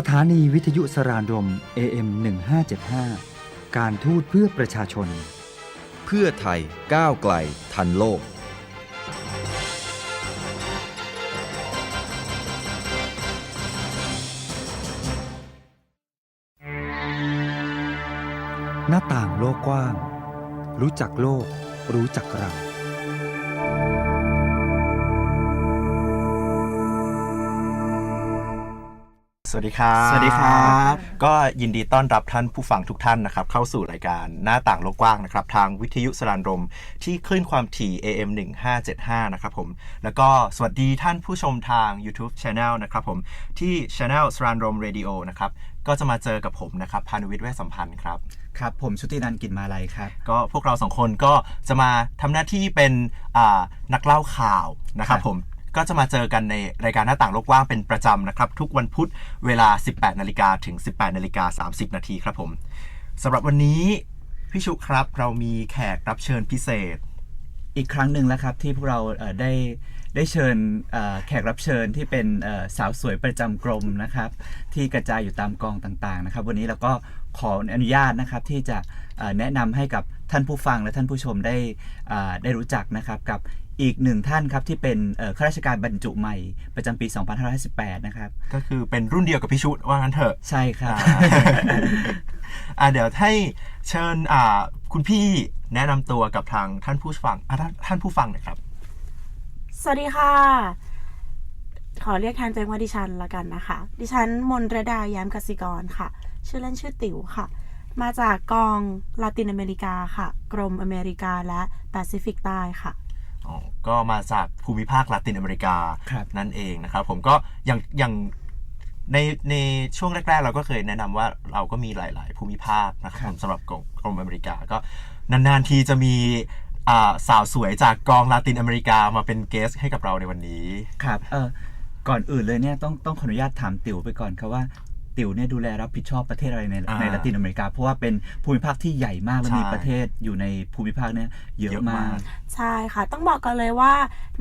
สถานีวิทยุสรานรม AM 1575 การทูตเพื่อประชาชน เพื่อไทยก้าวไกลทันโลก หน้าต่างโลกกว้าง รู้จักโลก รู้จักเรา วัสดีครับ สวัสดีครับ ก็ยินดีต้อนรับท่านผู้ฟังทุกท่านนะครับ เข้าสู่รายการหน้าต่างโลกกว้างนะครับ ทางวิทยุสรานรม ที่คลื่นความถี่ AM 1575นะครับผม แล้วก็สวัสดีท่านผู้ชมทาง YouTube Channel นะครับผม ที่ Channel สรานรม Radio นะครับ ก็จะมาเจอกับผมนะครับ พานุวิทย์เวชสัมพันธ์ครับครับ ผมชุตินันท์กินมาลัยครับ ก็พวกเราสองคนก็จะมาทำหน้าที่เป็นอ่านักเล่าข่าวนะครับครับผม ก็จะมาเจอกันในรายการหน้าต่างโลกกว้างเป็นประจำนะครับ ทุกวันพุธเวลา 18นาฬิกาถึง 18นาฬิกา30นาทีครับผมสำหรับวันนี้พี่ชุครับเรามีแขกรับเชิญพิเศษ อีกครั้งหนึ่งแล้วครับที่พวกเราได้ได้เชิญแขกรับเชิญที่เป็นสาวสวยประจำกรมนะครับ ที่กระจายอยู่ตามกองต่างๆนะครับ วันนี้เราก็ขออนุญาตนะครับที่จะแนะนำให้กับท่านผู้ฟังและท่านผู้ชมได้ได้รู้จักนะครับกับ อีกหนึ่งท่านครับที่เป็นเอ่อข้าราชการบรรจุใหม่ ประจำปี 2558 นะครับ ก็คือเป็นรุ่นเดียวกับพี่ชุว่างั้นเถอะ ใช่ครับอ่าอ่าเดี๋ยวให้เชิญอ่าคุณพี่แนะนำตัวกับทางท่านผู้ฟังอะท่านท่านผู้ฟังหน่อยครับ สวัสดีค่ะ ขอเรียกแทนตัวเองว่าดิฉันละกันนะคะ ดิฉันมนรดาแย้มกสิกรค่ะ ชื่อเล่นชื่อติ๋วค่ะมาจากกองลาตินอเมริกาค่ะ กรมอเมริกาและแปซิฟิกใต้ค่ะอ๋อ ก็มาจากภูมิภาคลาตินอเมริกาครับนั่นเองนะครับ ผมก็อย่างอย่างในในช่วงแรก ๆ เราก็เคยแนะนำว่าเราก็มีหลาย ๆ ภูมิภาคนะครับครับผมสำหรับกองกรมอเมริกาก็นานๆทีจะมีอ่าสาวสวยจากกองลาตินอเมริกามาเป็นเกสให้กับเราในวันนี้ ครับ เออก่อนอื่นเลยเนี่ยต้องต้องขออนุญาตถามติ๋วไปก่อนครับว่า ติ๋วเนี่ยดูแลรับผิดชอบประเทศอะไรในอ่าในละตินอเมริกา เพราะว่าเป็นภูมิภาคที่ใหญ่มากและใช่ มีประเทศอยู่ในภูมิภาคเนี้ยเยอะมาก ใช่ค่ะ ต้องบอกกันเลยว่า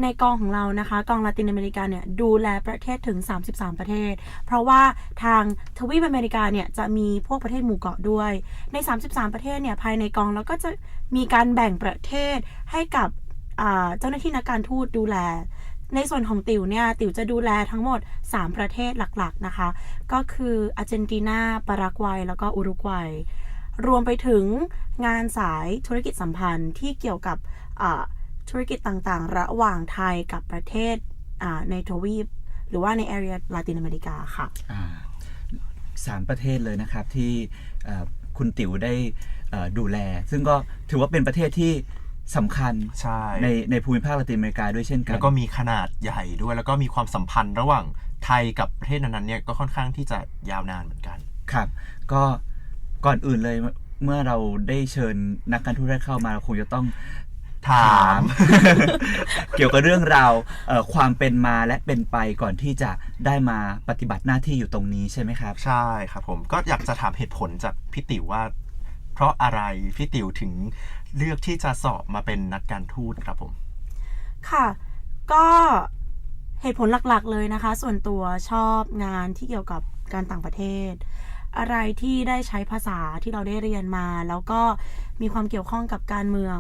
ในกองของเรานะคะ กองลาตินอเมริกาเนี่ยดูแลประเทศถึง 33 ประเทศ เพราะว่าทางทวีปอเมริกาเนี่ยจะมีพวกประเทศหมู่เกาะด้วย ใน 33 ประเทศเนี่ยภายในกองเราก็จะมีการแบ่งประเทศให้กับอ่าเจ้าหน้าที่นักการทูตดูแล ในส่วนของติ๋วเนี่ยติ๋วจะดูแลทั้งหมด 3 ประเทศหลักๆนะคะ ก็คืออาร์เจนตินา ปารากวัย แล้วก็อุรุกวัย รวมไปถึงงานสายธุรกิจสัมพันธ์ที่เกี่ยวกับธุรกิจต่างๆ ระหว่างไทยกับประเทศในทวีป หรือว่าในแอเรียลาตินอเมริกาค่ะสามประเทศเลยนะครับที่คุณติ๋วได้ดูแล ซึ่งก็ถือว่าเป็นประเทศที่ สำคัญใช่ในในภูมิภาคละตินอเมริกาด้วยเช่นกัน แล้วก็มีขนาดใหญ่ด้วย แล้วก็มีความสัมพันธ์ระหว่างไทยกับประเทศนั้นๆเนี่ยก็ค่อนข้างที่จะยาวนานเหมือนกันครับ ก็ก่อนอื่นเลยเมื่อเราได้เชิญนักการทูตแรกเข้ามาเราคงจะต้องถาม เกี่ยวกับเรื่องราวเอ่อความเป็นมาและเป็นไปก่อนที่จะได้มาปฏิบัติหน้าที่อยู่ตรงนี้ใช่ไหมครับ ใช่ครับผมก็อยากจะถามเหตุผลจากพี่ติ๋วว่า เพราะอะไรพี่ติ๋วถึง เลือกที่จะสอบมาเป็นนักการทูตครับผม ค่ะ ก็เหตุผลหลักๆเลยนะคะ ส่วนตัวชอบงานที่เกี่ยวกับการต่างประเทศ อะไรที่ได้ใช้ภาษาที่เราได้เรียนมา แล้วก็มีความเกี่ยวข้องกับการเมือง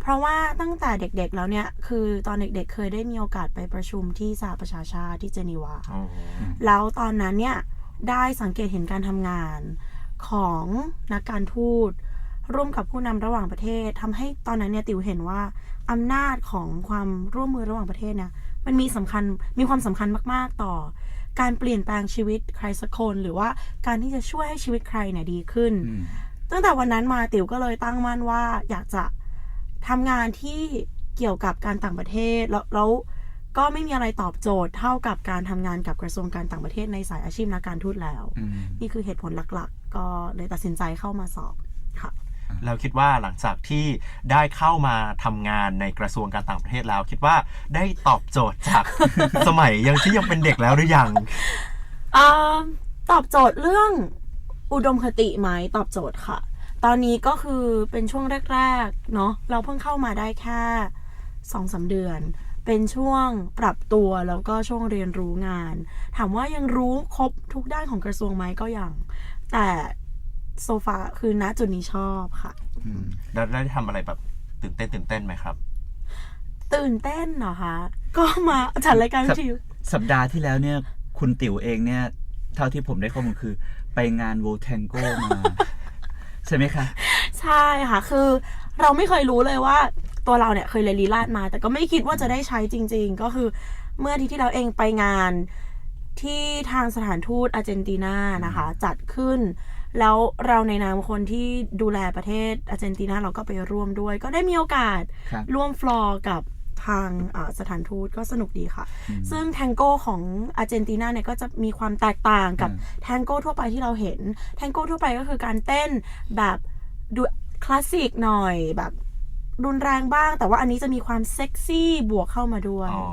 เพราะว่าตั้งแต่เด็กๆแล้วเนี่ย คือตอนเด็กๆเคยได้มีโอกาสไปประชุมที่สหประชาชาติที่เจนีวา แล้วตอนนั้นเนี่ยได้สังเกตเห็นการทำงานของนักการทูต ร่วมกับผู้นำระหว่างประเทศทำให้ตอนนั้นเนี่ยติวเห็นว่าอำนาจของความร่วมมือระหว่างประเทศเนี่ยมันมีสำคัญมีความสำคัญมาก ๆ ต่อ การเปลี่ยนแปลงชีวิตใครสักคน หรือว่าการที่จะช่วยให้ชีวิตใครเนี่ยดีขึ้นอืมตั้งแต่วันนั้นมาติ๋วก็เลยตั้งมั่นว่าอยากจะทำงานที่เกี่ยวกับการต่างประเทศแล้วแล้วก็ไม่มีอะไรตอบโจทย์เท่ากับการทำงานกับกระทรวงการต่างประเทศในสายอาชีพนักการทูตแล้วอืมนี่คือเหตุผลหลัก ๆ ก็เลยตัดสินใจเข้ามาสอบค่ะ เราคิดว่าหลังจากที่ได้เข้ามาทำงานในกระทรวงการต่างประเทศแล้ว คิดว่าได้ตอบโจทย์จากสมัยยังที่ยังเป็นเด็กแล้วหรือยังอ่าตอบโจทย์เรื่องอุดมคติไหมตอบโจทย์ค่ะ ตอนนี้ก็คือเป็นช่วงแรกๆเนาะเราเพิ่งเข้ามาได้แค่สองสาเดือน เป็นช่วงปรับตัวแล้วก็ช่วงเรียนรู้งาน ถามว่ายังรู้ครบทุกด้านของกระทรวงไหมก็ยังแต่ โซฟาคือณจุดนี้ชอบค่ะ อืมแล้วได้ทำอะไรแบบตื่นเต้นตื่นเต้นไหมครับ ตื่นเต้นเหรอคะ ก็มาจัดรายการวิทยุสัปดาห์ที่แล้วเนี่ย คุณติ๋วเองเนี่ย เท่าที่ผมได้ข้อมูลคือ ไปงานโวแทงโกมา ใช่ไหมคะ ใช่ค่ะ คือเราไม่เคยรู้เลยว่าตัวเราเนี่ยเคยเรียนลีลาดมา แต่ก็ไม่คิดว่าจะได้ใช้จริง ๆ ก็คือเมื่ออาทิตย์ที่เราเองไปงาน ที่ทางสถานทูตอาร์เจนตินานะคะ จัดขึ้น แล้วเราในนามคนที่ดูแลประเทศอาร์เจนตินาเราก็ไปร่วมด้วย ก็ได้มีโอกาสครับ ร่วมฟลอร์กับทางอ่าสถานทูตก็สนุกดีค่ะซึ่งแทงโก้ของอาร์เจนตินาเนี่ยก็จะมีความแตกต่างกับอืม แทงโก้ทั่วไปที่เราเห็น แทงโก้ทั่วไปก็คือการเต้นแบบดูคลาสสิกหน่อยแบบ รุนแรงบ้าง แต่ว่าอันนี้จะมีความเซ็กซี่บวกเข้ามาด้วยอ๋อ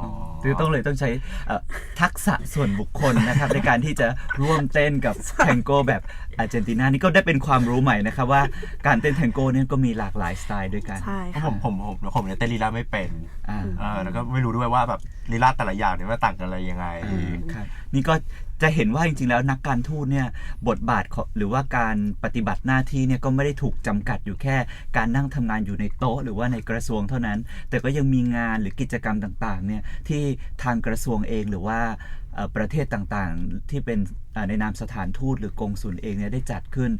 คือต้องเลยต้องใช้เอ่อทักษะส่วนบุคคลนะครับ ในการที่จะร่วมเต้นกับแทงโก้แบบ อาร์เจนตินานี่ก็ได้เป็นความรู้ใหม่นะครับว่าการเต้นแทงโก้เนี่ยก็มีหลากหลายสไตล์ด้วยกัน ใช่เพราะผค่ะ มผมผมผมเนี่ยเต้นลีลาไม่เป็นอ่าเออแล้วก็ไม่รู้ด้วยว่าแบบลีลาแต่ละอย่างเนี่ยมันต่างกันอะไรยังไงอืมครับนี่ก็จะเห็นว่าจริงๆแล้วนักการทูตเนี่ยบทบาทของหรือว่าการปฏิบัติหน้าที่เนี่ยก็ไม่ได้ถูกจำกัดอยู่แค่ การนั่งทำงานอยู่ในโต๊ะ หรือว่าในกระทรวงเท่านั้น แต่ก็ยังมีงานหรือกิจกรรมต่างๆเนี่ยที่ทางกระทรวงเองหรือว่าเอ่อ ประเทศต่างๆ ที่เป็นเอ่อในนามสถานทูตหรือกงสุลเองเนี่ยได้จัดขึ้น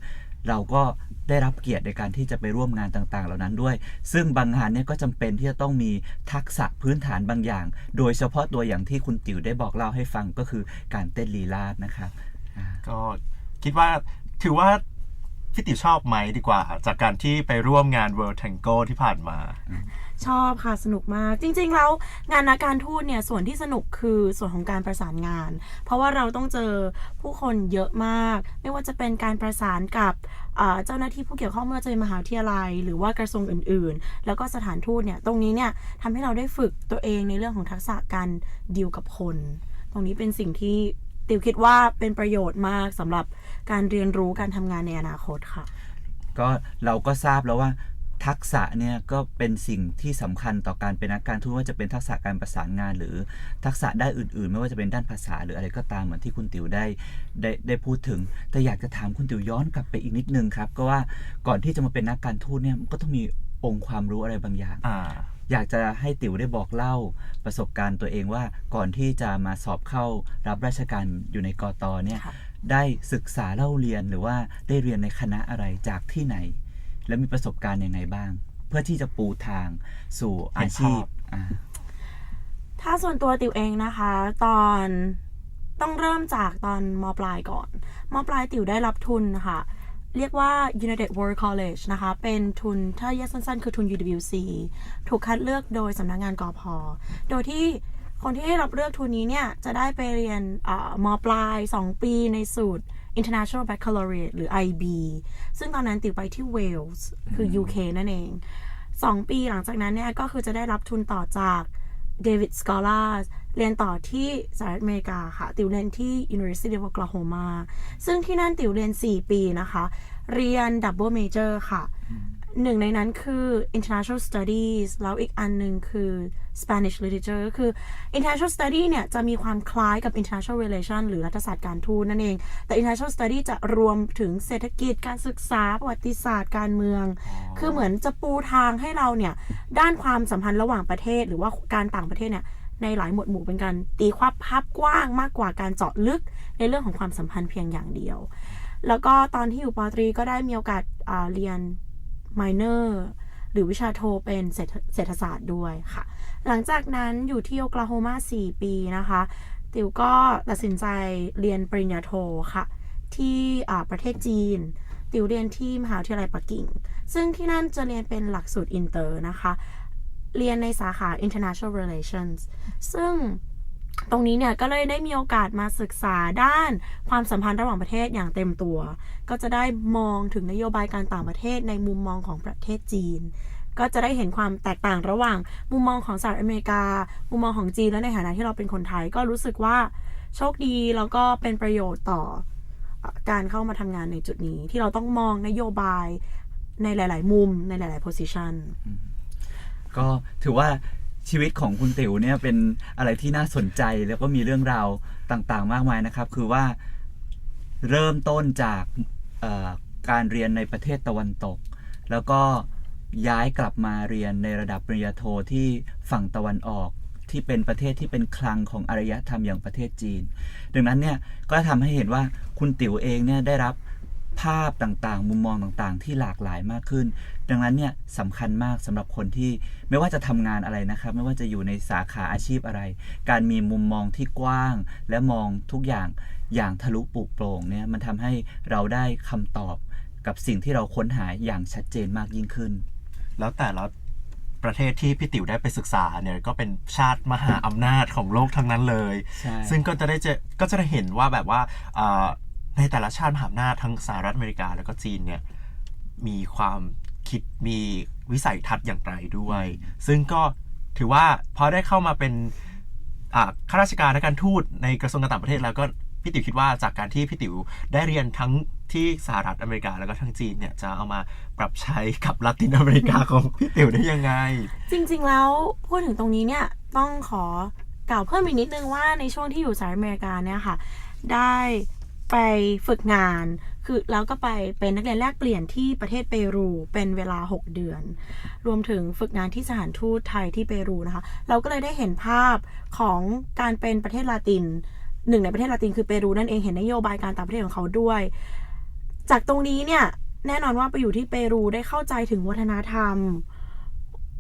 เราก็ได้รับเกียรติในการที่จะไปร่วมงานต่างๆ เหล่านั้นด้วย ซึ่งบางงานเนี่ยก็จำเป็นที่จะต้องมีทักษะพื้นฐานบางอย่าง โดยเฉพาะตัวอย่างที่คุณติ๋วได้บอกเล่าให้ฟังก็คือการเต้นลีลาดนะครับอ่าก็คิดว่าถือว่าพี่ติ๋วชอบไหมดีกว่า จากการที่ไปร่วมงาน World Tango ที่ผ่านมา ชอบค่ะสนุกมาก จริง ๆ แล้วงานนักการทูตเนี่ยส่วนที่สนุกคือส่วนของการประสานงาน เพราะว่าเราต้องเจอผู้คนเยอะมาก ไม่ว่าจะเป็นการประสานกับเจ้าหน้าที่ผู้เกี่ยวข้องไม่ว่าจะเป็นมหาวิทยาลัย หรือว่ากระทรวงอื่น ๆ แล้วก็สถานทูตเนี่ยตรงนี้เนี่ยทำให้เราได้ฝึกตัวเองในเรื่องของทักษะการดีลกับคน ตรงนี้เป็นสิ่งที่ติวคิดว่าเป็นประโยชน์มากสำหรับการเรียนรู้การทำงานในอนาคตค่ะ ก็เราก็ทราบแล้วว่า ทักษะเนี่ยก็เป็นสิ่งที่สำคัญต่อการเป็นนักการทูตว่าจะเป็นทักษะการประสานงาน หรือทักษะด้านอื่น ๆ ไม่ว่าจะเป็นด้านภาษาหรืออะไรก็ตามเหมือนที่คุณติ๋วได้ได้ได้พูดถึง แต่อยากจะถามคุณติ๋วย้อนกลับไปอีกนิดนึงครับ ก็ว่าก่อนที่จะมาเป็นนักการทูตเนี่ยมันก็ต้องมีองค์ความรู้อะไรบางอย่างอ่าอยากจะให้ติ๋วได้บอกเล่าประสบการณ์ตัวเองว่าก่อนที่จะมาสอบเข้ารับราชการอยู่ในกอตเนี่ยค่ะได้ศึกษาเล่าเรียนหรือว่าได้เรียนในคณะอะไรจากที่ไหน และมีประสบการณ์ยังไงบ้าง เพื่อที่จะปูทางสู่อาชีพเห็นภาพอ่า ถ้าส่วนตัวติวเองนะคะ ตอนต้องเริ่มจากตอนมปลายก่อนมปลายติวได้รับทุนนะคะเรียกว่า United World College นะคะ เป็นทุนถ้าแยกสั้นๆ คือทุน UWC ถูกคัดเลือกโดยสำนักงงานกอพอโดยที่คนที่ได้รับเลือกทุนนี้เนี่ย จะได้ไปเรียนอามปลาย 2 ปีในสูตร International Baccalaureate หรือ IB ซึ่งตอนนั้นติวไปที่เวลส์คือ UK นั่นเอง 2 ปีหลังจากนั้นเนี่ยก็คือจะได้รับทุนต่อจาก David Scholars เรียนต่อที่สหรัฐอเมริกาค่ะ ติวเรียนที่ University of Oklahoma ซึ่งที่นั่นติวเรียน 4 ปีนะคะ เรียน Double Major ค่ะ หนึ่งในนั้นคือ international studies แล้วอีกอันหนึ่งคือ Spanish literature ก็คือ international study เนี่ยจะมีความคล้ายกับ international relation หรือรัฐศาสตร์การทูตนั่นเอง แต่ international study จะรวมถึงเศรษฐกิจการศึกษา ประวัติศาสตร์การเมือง คือเหมือนจะปูทางให้เราเนี่ย ด้านความสัมพันธ์ระหว่างประเทศ หรือว่าการต่างประเทศเนี่ยในหลายหมวดหมู่เป็นการตีความภาพกว้างมากกว่าการเจาะลึกในเรื่องของความสัมพันธ์เพียงอย่างเดียว แล้วก็ตอนที่อยู่ปอตรีก็ได้มีโอกาสอ่าเรียน minor หรือวิชาโทเป็นเศรษฐศาสตร์ด้วยค่ะ หลังจากนั้นอยู่ที่โอคลาโฮมา 4 ปีนะคะ ติวก็ตัดสินใจเรียนปริญญาโทค่ะ ที่ประเทศจีน ติวเรียนที่มหาวิทยาลัยปักกิ่ง ซึ่งที่นั่นจะเรียนเป็นหลักสูตรอินเตอร์นะคะ เรียนในสาขา international relations ซึ่ง ตรงนี้เนี่ยก็เลยได้มีโอกาสมาศึกษาด้านความสัมพันธ์ระหว่างประเทศอย่างเต็มตัว ก็จะได้มองถึงนโยบายการต่างประเทศในมุมมองของประเทศจีน ก็จะได้เห็นความแตกต่างระหว่างมุมมองของสหรัฐอเมริกา มุมมองของจีนและในฐานะที่เราเป็นคนไทยก็รู้สึกว่าโชคดีแล้วก็เป็นประโยชน์ต่อเอ่อการเข้ามาทำงานในจุดนี้ ที่เราต้องมองนโยบายในหลาย ๆ มุมในหลาย ๆ position ก็ถือว่า ชีวิตของคุณติ๋วเนี่ยเป็นอะไรที่น่าสนใจแล้วก็มีเรื่องราวต่างๆ มากมายนะครับ คือว่าเริ่มต้นจากการเรียนในประเทศตะวันตก แล้วก็ย้ายกลับมาเรียนในระดับปริญญาโทที่ฝั่งตะวันออกที่เป็นประเทศที่เป็นคลังของอารยธรรมอย่างประเทศจีน ดังนั้นเนี่ยก็ทำให้เห็นว่าคุณติ๋วเองเนี่ยได้รับ ภาพต่างๆ มุมมองต่างๆ ที่หลากหลายมากขึ้น ดังนั้นเนี่ยสำคัญมากสำหรับคนที่ไม่ว่าจะทำงานอะไรนะครับ ไม่ว่าจะอยู่ในสาขาอาชีพอะไร การมีมุมมองที่กว้าง และมองทุกอย่างอย่างทะลุปลุกโปร่งเนี่ยมันทำให้เราได้คำตอบกับสิ่งที่เราค้นหาอย่างชัดเจนมากยิ่งขึ้น แล้วแต่ละประเทศที่พี่ติ๋วได้ไปศึกษาเนี่ยก็เป็นชาติมหาอำนาจของโลกทั้งนั้นเลยใช่ซึ่งก็จะได้เจอก็จะได้เห็นว่าแบบว่าเอ่อ ในแต่ละชาติมหาอำนาจทั้งสหรัฐอเมริกาแล้วก็จีนเนี่ยมีความคิดมีวิสัยทัศน์อย่างไรด้วย ซึ่งก็ถือว่าพอได้เข้ามาเป็นข้าราชการและการทูตในกระทรวงการต่างประเทศแล้วก็พี่ติ๋วคิดว่าจากการที่พี่ติ๋วได้เรียนทั้งที่สหรัฐอเมริกาแล้วก็ทั้งจีนเนี่ยจะเอามาปรับใช้กับลาตินอเมริกาของพี่ติ๋วได้ยังไง จริงๆแล้วพูดถึงตรงนี้เนี่ยต้องขอกล่าวเพิ่มอีกนิดนึงว่าในช่วงที่อยู่สหรัฐอเมริกาเนี่ยค่ะ ได้ ไปฝึกงาน คือแล้วก็ไปเป็นนักเรียนแลกเปลี่ยนที่ประเทศเปรูเป็นเวลา 6 เดือน รวมถึงฝึกงานที่สถานทูตไทยที่เปรูนะคะ เราก็เลยได้เห็นภาพของการเป็นประเทศลาตินหนึ่งในประเทศลาตินคือเปรูนั่นเองเห็นนโยบายการต่างประเทศของเขาด้วย จากตรงนี้เนี่ยแน่นอนว่าไปอยู่ที่เปรูได้เข้าใจถึงวัฒนธรรม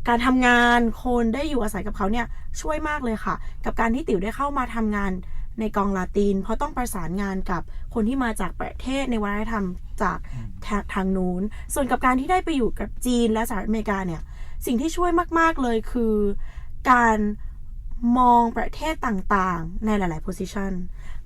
การทำงานคนได้อยู่อาศัยกับเขาเนี่ยช่วยมากเลยค่ะ กับการที่ติ๋วได้เข้ามาทำงาน ในกองลาติน เพราะต้องประสานงานกับคนที่มาจากประเทศในวัฒนธรรมจากทาทางนู้น ส่วนกับการที่ได้ไปอยู่กับจีนและสหรัฐอเมริกาเนี่ย สิ่งที่ช่วยมาก ๆ เลยคือการมองประเทศต่างๆ ในหลาย ๆ position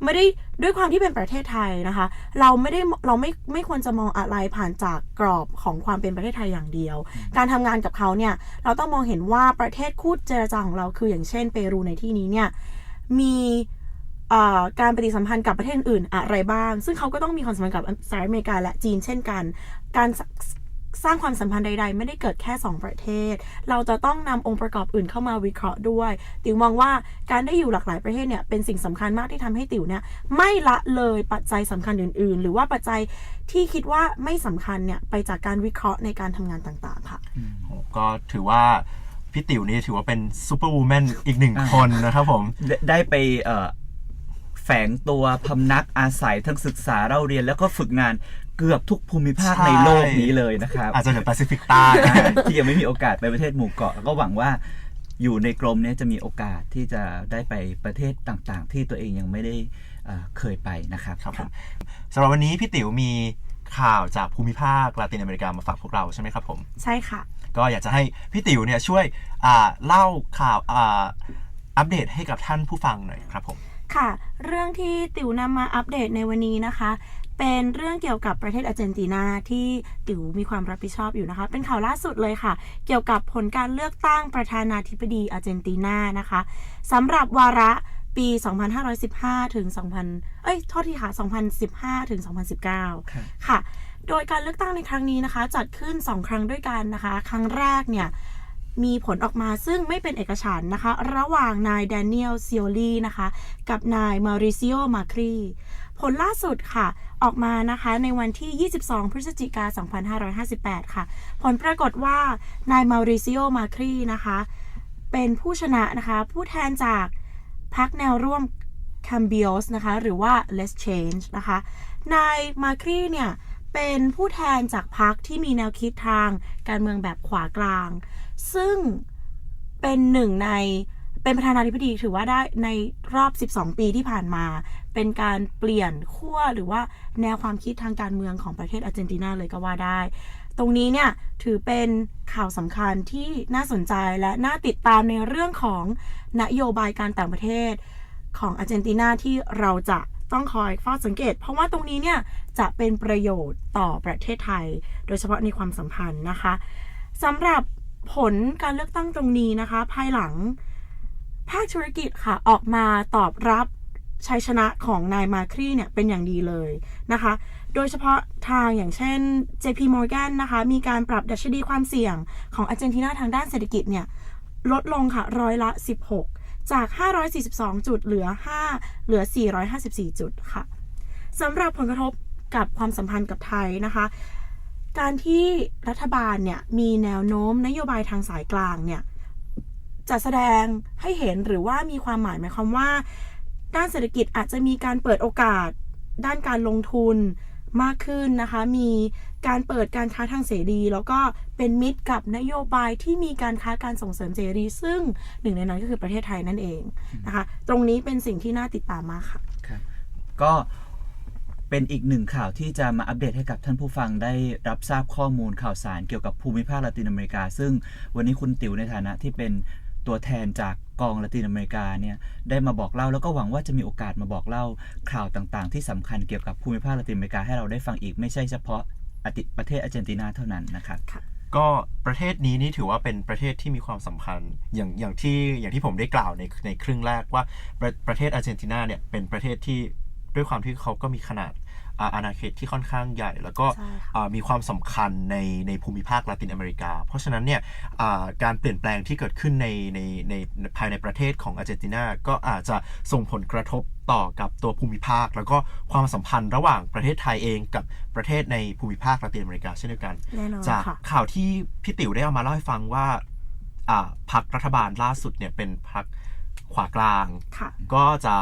ไม่ได้ด้วยความที่เป็นประเทศไทยนะคะ เราไม่ได้เราไม่ไม่ควรจะมองอะไรผ่านจากกรอบของความเป็นประเทศไทยอย่างเดียว การทำงานกับเขาเนี่ยเราต้องมองเห็นว่าประเทศคู่เจรจาของเราคืออย่างเช่นเปรูในที่นี้เนี่ยมีเอ่อ การปฏิสัมพันธ์กับประเทศอื่นๆอะไรบ้าง ซึ่งเขาก็ต้องมีความสัมพันธ์กับสหรัฐอเมริกาและจีนเช่นกัน การสสร้างความสัมพันธ์ใด ๆ ไม่ได้เกิดแค่ 2 ประเทศ เราจะต้องนำองค์ประกอบอื่นเข้ามาวิเคราะห์ด้วย ติ๋วมองว่าการได้อยู่หลากหลายประเทศเนี่ยเป็นสิ่งสำคัญมากที่ทำให้ติ๋วเนี่ยไม่ละเลยปัจจัยสำคัญอื่น ๆ หรือว่าปัจจัยที่คิดว่าไม่สำคัญเนี่ยไปจากการวิเคราะห์ในการทำงานต่างๆค่ะก็ถือว่าพี่ติ๋วนี่ถือว่าเป็นซูเปอร์วูแมนอีกหนึ่งคนนะครับผม ได้ได้ไปเอ่อ แฝงตัวพำนักอาศัยทั้งศึกษาเราเรียนแล้วก็ฝึกงานเกือบทุกภูมิภาคใช่ในโลกนี้เลยนะครับ อาจจะเหนือแปซิฟิกใต้ที่ยังไม่มีโอกาสไปประเทศหมู่เกาะแล้วก็หวังว่าอยู่ในกรมเนี้จะมีโอกาสที่จะได้ไปประเทศต่างๆ ที่ตัวเองยังไม่ได้เอ่อเคยไปนะครับครับผมสำหรับวันนี้พี่ติ๋วมีข่าวจากภูมิภาคลาตินอเมริกามาฝากพวกเราใช่ไหมครับผมใช่ค่ะ ก็อยากจะให้พี่ติ๋วเนี่ยช่วยอ่าเล่าข่าวอ่าอัปเดตให้กับท่านผู้ฟังหน่อยครับผม ค่ะ เรื่องที่ติ๋วนำมาอัปเดตในวันนี้นะคะ เป็นเรื่องเกี่ยวกับประเทศอาร์เจนตินาที่ติ๋วมีความรับผิดชอบอยู่นะคะ เป็นข่าวล่าสุดเลยค่ะ เกี่ยวกับผลการเลือกตั้งประธานาธิบดีอาร์เจนตินานะคะสำหรับวาระปี 2515 ถึง 2000 เอ้ย โทษทีค่ะ 2015 ถึง 2019ครับค่ะ โดยการเลือกตั้งในครั้งนี้นะคะ จัดขึ้น 2 ครั้งด้วยกันนะคะ ครั้งแรกเนี่ย มีผลออกมาซึ่งไม่เป็นเอกฉันนะคะ ระหว่างนายแดเนียลซิโอลีนะคะ กับนายมาริซิโอมาครีผลล่าสุดค่ะออกมานะคะในวันที่ 22 พฤศจิกา 2558 ค่ะ ผลปรากฏว่านายมาริซิโอมาครีนะคะ เป็นผู้ชนะนะคะ ผู้แทนจากพรรคแนวร่วม c a m b i o s นะคะ หรือว่า Let's Change นะคะ นายมาครีเนี่ย เป็นผู้แทนจากพรรคที่มีแนวคิดทางการเมืองแบบขวากลาง ซึ่งเป็นหนึ่งในเป็นประธานาธิบดีถือว่าได้ในรอบ 12 ปีที่ผ่านมา เป็นการเปลี่ยนขั้วหรือว่าแนวความคิดทางการเมืองของประเทศอาร์เจนตินาเลยก็ว่าได้ ตรงนี้เนี่ยถือเป็นข่าวสำคัญที่น่าสนใจและน่าติดตามในเรื่องของนโยบายการต่างประเทศของอาร์เจนตินาที่เราจะ ต้องคอยเฝ้าสังเกต เพราะว่าตรงนี้เนี่ยจะเป็นประโยชน์ต่อประเทศไทย โดยเฉพาะในความสัมพันธ์นะคะสำหรับผลการเลือกตั้งตรงนี้นะคะ ภายหลังภาคธุรกิจค่ะออกมาตอบรับชัยชนะของนายมาครีเนี่ยเป็นอย่างดีเลยนะคะ โดยเฉพาะทางอย่างเช่น JP Morgan นะคะ มีการปรับดัชนีความเสี่ยงของอาร์เจนตินาทางด้านเศรษฐกิจเนี่ยลดลงค่ะร้อยละ 16 จาก 542 จุดเหลือ 5 เหลือ 454 จุดค่ะสำหรับผลกระทบกับความสัมพันธ์กับไทยนะคะ การที่รัฐบาลเนี่ยมีแนวโน้มนโยบายทางสายกลางเนี่ยจะแสดงให้เห็นหรือว่ามีความหมายหมายความว่า ด้านเศรษฐกิจอาจจะมีการเปิดโอกาส ด้านการลงทุน มากขึ้นนะคะ มีการเปิดการค้าทางเสรี แล้วก็เป็นมิตรกับนโยบายที่มีการค้าการส่งเสริมเสรี ซึ่งหนึ่งในนั้นก็คือประเทศไทยนั่นเองนะคะ ตรงนี้เป็นสิ่งที่น่าติดตามมากค่ะครับก็เป็นอีกหนึ่งข่าวที่จะมาอัปเดตให้กับท่านผู้ฟังได้รับทราบข้อมูลข่าวสารเกี่ยวกับภูมิภาคละตินอเมริกา ซึ่งวันนี้คุณติ๋วในฐานะที่เป็น ตัวแทนจากกองละตินอเมริกาเนี่ยได้มาบอกเล่าแล้วก็หวังว่าจะมีโอกาสมาบอกเล่าข่าวต่างๆ ที่สำคัญเกี่ยวกับภูมิภาคละตินอเมริกาให้เราได้ฟังอีกไม่ใช่เฉพาะอาติประเทศอาร์เจนตินาเท่านั้นนะครับก็ประเทศนี้นี่ถือว่าเป็นประเทศที่มีความสำคัญอย่างอย่างที่อย่างที่ผมได้กล่าวในในครึ่งแรกว่าประประเทศอาร์เจนตินาเนี่ยเป็นประเทศที่ด้วยความที่เขาก็มีขนาด อ่าอาณาเขตที่ค่อนข้างใหญ่ แล้วก็ใช่ค่ะอ่ามีความสำคัญในในภูมิภาคลาตินอเมริกา เพราะฉะนั้นเนี่ยอ่าการเปลี่ยนแปลงที่เกิดขึ้นในในในในภายในประเทศของอาร์เจนตินา ก็อาจจะส่งผลกระทบต่อกับตัวภูมิภาค แล้วก็ความสัมพันธ์ระหว่างประเทศไทยเองกับประเทศในภูมิภาคลาตินอเมริกาเช่นเดียวกันแน่นอนจากค่ะข่าวที่พี่ติ๋วได้เอามาเล่าให้ฟังว่าอ่าพักรัฐบาลล่าสุดเนี่ยเป็นพักขวากลางค่ะก็จะ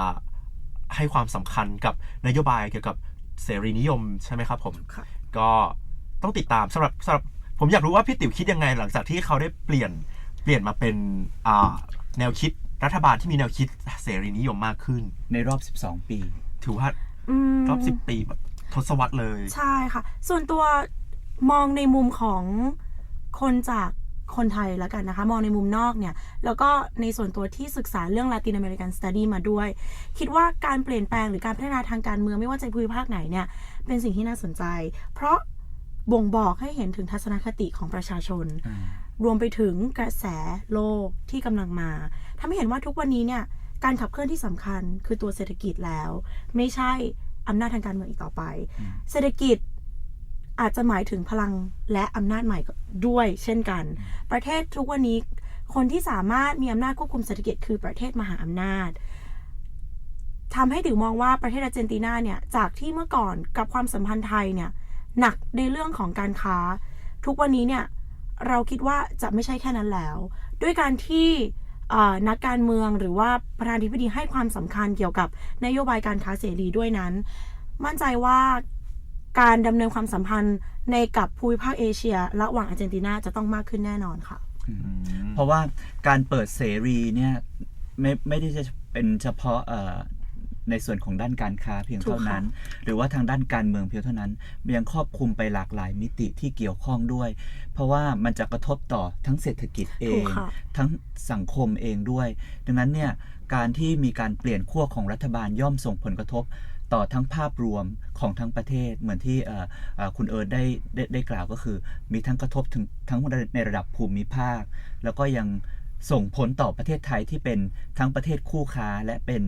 ให้ความสำคัญกับนโยบายเกี่ยวกับ เสรีนิยมใช่ไหมครับผมค่ะก็ต้องติดตามสำหรับสำหรับผมอยากรู้ว่าพี่ติ๋วคิดยังไง หลังจากที่เขาได้เปลี่ยนเปลี่ยนมาเป็นอ่าแนวคิดรัฐบาลที่มีแนวคิดเสรีนิยมมากขึ้น ในรอบ 12 ปี ถือว่าอืมรอบสิบปีแบบทศวรรษเลย ใช่ค่ะ ส่วนตัวมองในมุมของคนจาก คนไทยแล้วกันนะคะ มองในมุมนอกเนี่ย แล้วก็ในส่วนตัวที่ศึกษาเรื่อง Latin American Study มาด้วย คิดว่าการเปลี่ยนแปลงหรือการพัฒนาทางการเมืองไม่ว่าจะภูมิภาคไหนเนี่ย เป็นสิ่งที่น่าสนใจ เพราะบ่งบอกให้เห็นถึงทัศนคติของประชาชน รวมไปถึงกระแสโลกที่กำลังมาทำให้เห็นว่าทุกวันนี้เนี่ย การขับเคลื่อนที่สำคัญคือตัวเศรษฐกิจแล้ว ไม่ใช่อำนาจทางการเมืองอีกต่อไป เศรษฐกิจ อาจจะหมายถึงพลังและอำนาจใหม่ด้วยเช่นกัน ประเทศทุกวันนี้คนที่สามารถมีอำนาจควบคุมเศรษฐกิจคือประเทศมหาอำนาจทำให้ถึงมองว่าประเทศอาร์เจนตินาเนี่ยจากที่เมื่อก่อนกับความสัมพันธ์ไทยเนี่ยหนักในเรื่องของการค้า ทุกวันนี้เนี่ยเราคิดว่าจะไม่ใช่แค่นั้นแล้ว ด้วยการที่นักการเมืองหรือว่าประธานาธิบดีให้ความสำคัญเกี่ยวกับนโยบายการค้าเสรีด้วยนั้น มั่นใจว่า การดำเนินความสัมพันธ์ในกับภูมิภาคเอเชีย ระหว่างอาร์เจนตินาจะต้องมากขึ้นแน่นอนค่ะ เพราะว่าการเปิดเสรีเนี่ยไม่ไม่ได้จะเป็นเฉพาะเอ่อในส่วนของด้านการค้าเพียงเท่านั้น หรือว่าทางด้านการเมืองเพียงเท่านั้นมันยังครอบคลุมไปหลากหลายมิติที่เกี่ยวข้องด้วย เพราะว่ามันจะกระทบต่อทั้งเศรษฐกิจเอถูงกค่ะทั้งสังคมเองด้วย ดังนั้นเนี่ยการที่มีการเปลี่ยนขั้วของรัฐบาลย่อมส่งผลกระทบ ต่อทั้งภาพรวมของทั้งประเทศเหมือนที่คุณเอิร์ธได้ได้ได้กล่าวก็คือ มีทั้งกระทบถึงทั้งในระดับภูมิภาค แล้วก็ยังส่งผลต่อประเทศไทยที่เป็นทั้งประเทศคู่ค้าและเป็น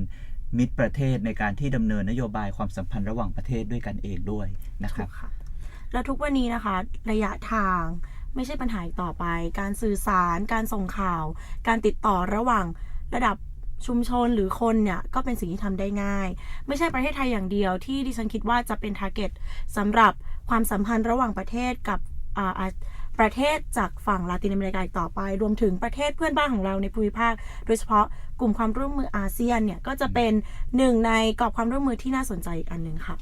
มิตรประเทศในการที่ดำเนินนโยบายความสัมพันธ์ระหว่างประเทศด้วยกันเองด้วยนะครับค่ะแล้วทุกวันนี้นะคะ ระยะทางไม่ใช่ปัญหาต่อไป การสื่อสาร การส่งข่าว การติดต่อระหว่างระดับ ชุมชนหรือคนเนี่ยก็เป็นสิ่งที่ทำได้ง่าย ไม่ใช่ประเทศไทยอย่างเดียวที่ดิฉันคิดว่าจะเป็นทาร์เก็ตสำหรับความสัมพันธ์ระหว่างประเทศกับอ่าอ่าประเทศจากฝั่งลาตินอเมริกาอีกต่อไป รวมถึงประเทศเพื่อนบ้านของเราในภูมิภาค โดยเฉพาะกลุ่มความร่วมมืออาเซียนเนี่ยก็จะเป็นหนึ่งในกรอบความร่วมมือที่น่าสนใจอีกอันหนึ่งค่ะ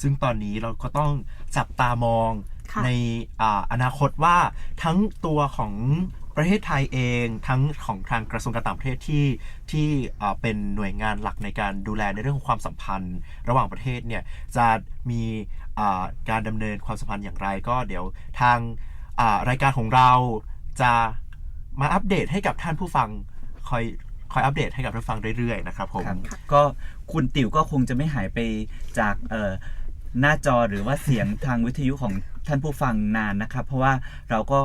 ซึ่งตอนนี้เราก็ต้องจับตามองค่ะในอาอนาคตว่าทั้งตัวของ ประเทศไทยเองทั้งของทางกระทรวงการต่างประเทศที่ที่อ่าเป็นหน่วยงานหลักในการดูแลในเรื่องของความสัมพันธ์ ระหว่างประเทศเนี่ยจะมีอ่าการดำเนินความสัมพันธ์อย่างไร ก็เดี๋ยวทางอ่ารายการของเราจะมาอัปเดตให้กับท่านผู้ฟังคอยคอยอัปเดตให้กับท่านผู้ฟังเรื่อยๆนะครับผมครับก็คุณติ๋วก็คงจะไม่หายไปจากเอ่อหน้าจอหรือว่าเสียงทางวิทยุของท่านผู้ฟังนานนะครับ เพราะว่าเราก็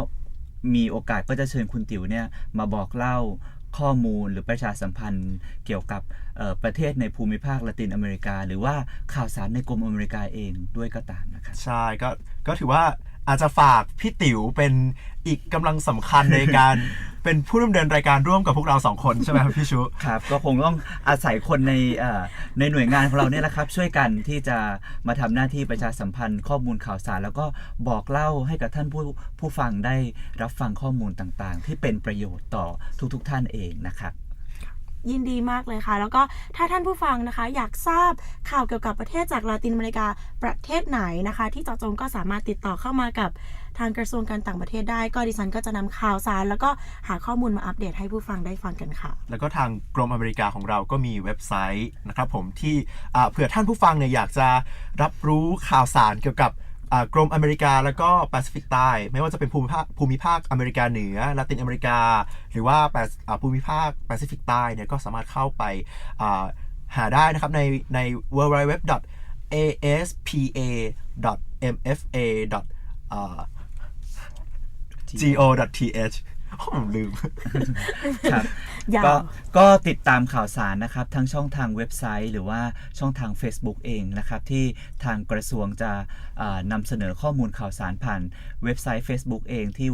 มีโอกาสก็จะเชิญคุณติ๋วเนี่ยมาบอกเล่าข้อมูลหรือประชาสัมพันธ์เกี่ยวกับประเทศในภูมิภาคละตินอเมริกา หรือว่าข่าวสารในกรมอเมริกาเองด้วยก็ตามนะครับใช่ก็ก็ถือว่า อาจจะฝากพี่ติ๋วเป็นอีกกำลังสำคัญในการ เป็นผู้ดำเนินรายการร่วมกับพวกเราสองคนใช่ไหมครับพี่ชุ ครับก็คงต้องอาศัยคนในเอ่อในหน่วยงานของเราเนี่ยแหละครับ ช่วยกันที่จะมาทำหน้าที่ประชาสัมพันธ์ข้อมูลข่าวสาร แล้วก็บอกเล่าให้กับท่านผู้ผู้ฟังได้รับฟังข้อมูลต่างๆ ที่เป็นประโยชน์ต่อทุกๆท่านเองนะครับ ยินดีมากเลยค่ะ แล้วก็ถ้าท่านผู้ฟังนะคะ อยากทราบข่าวเกี่ยวกับประเทศจากลาตินอเมริกาประเทศไหนนะคะ ที่เจาะจงก็สามารถติดต่อเข้ามากับทางกระทรวงการต่างประเทศได้ ก็ดิฉันก็จะนำข่าวสาร แล้วก็หาข้อมูลมาอัปเดตให้ผู้ฟังได้ฟังกันค่ะ แล้วก็ทางกรมอเมริกาของเราก็มีเว็บไซต์นะครับผมที่เผื่อท่านผู้ฟังเนี่ยอยากจะรับรู้ข่าวสารเกี่ยวกับ กรมอเมริกาแล้วก็แปซิฟิกใต้ ไม่ว่าจะเป็นภูมิภาคภูมิภาคอเมริกาเหนือลาตินอเมริกา หรือว่าแปซภูมิภาคแปซิฟิกใต้เนี่ยก็สามารถเข้าไปหาได้นะครับในใน w w w aspa.mfa. go.th ผมลืม ครับ ยาวก็ก็ติดตามข่าวสารนะครับทั้งช่องทางเว็บไซต์ หรือว่าช่องทาง Facebook เองนะครับ ที่ทางกระทรวงจะอ่านำเสนอข้อมูลข่าวสารผ่านเว็บไซต์ Facebook เองที่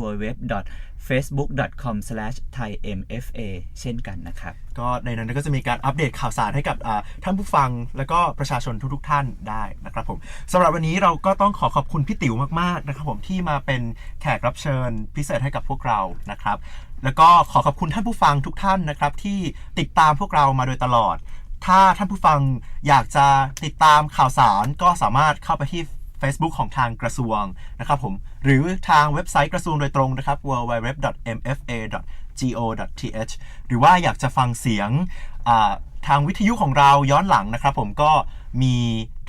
facebook.com/thaimfa เช่นกันนะครับ ก็ในนั้นก็จะมีการอัปเดตข่าวสารให้กับท่านผู้ฟัง แล้วก็ประชาชนทุกๆท่านได้นะครับผมสำหรับวันนี้เราก็ต้องขอขอบคุณพี่ติ๋วมากๆนะครับผมที่มาเป็นแขกรับเชิญพิเศษให้กับพวกเรานะครับ แล้วก็ขอขอบคุณท่านผู้ฟังทุกท่านนะครับที่ติดตามพวกเรามาโดยตลอด ถ้าท่านผู้ฟังอยากจะติดตามข่าวสารก็สามารถเข้าไปที่ Facebook ของทางกระทรวงนะครับผมหรือทางเว็บไซต์กระทรวงโดยตรงนะครับ www.mfa.go.th หรือว่าอยากจะฟังเสียงทางวิทยุของเราย้อนหลังนะครับผมก็มี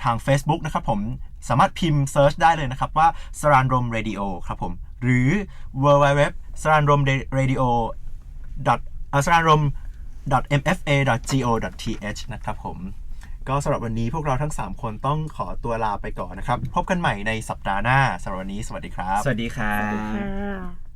ทาง Facebook นะครับผมสามารถพิมพ์เซิร์ชได้เลยนะครับว่าสรานรม Radio ครับผม หรือ www สรานรม radio s r a n r o m mfa.go.th นะครับผม ก็สำหรับวันนี้พวกเราทั้ง 3 คนต้องขอตัวลาไปก่อนนะครับ พบกันใหม่ในสัปดาห์หน้าสำหรับวันนี้สวัสดีครับ สวัสดีครับ ค่ะ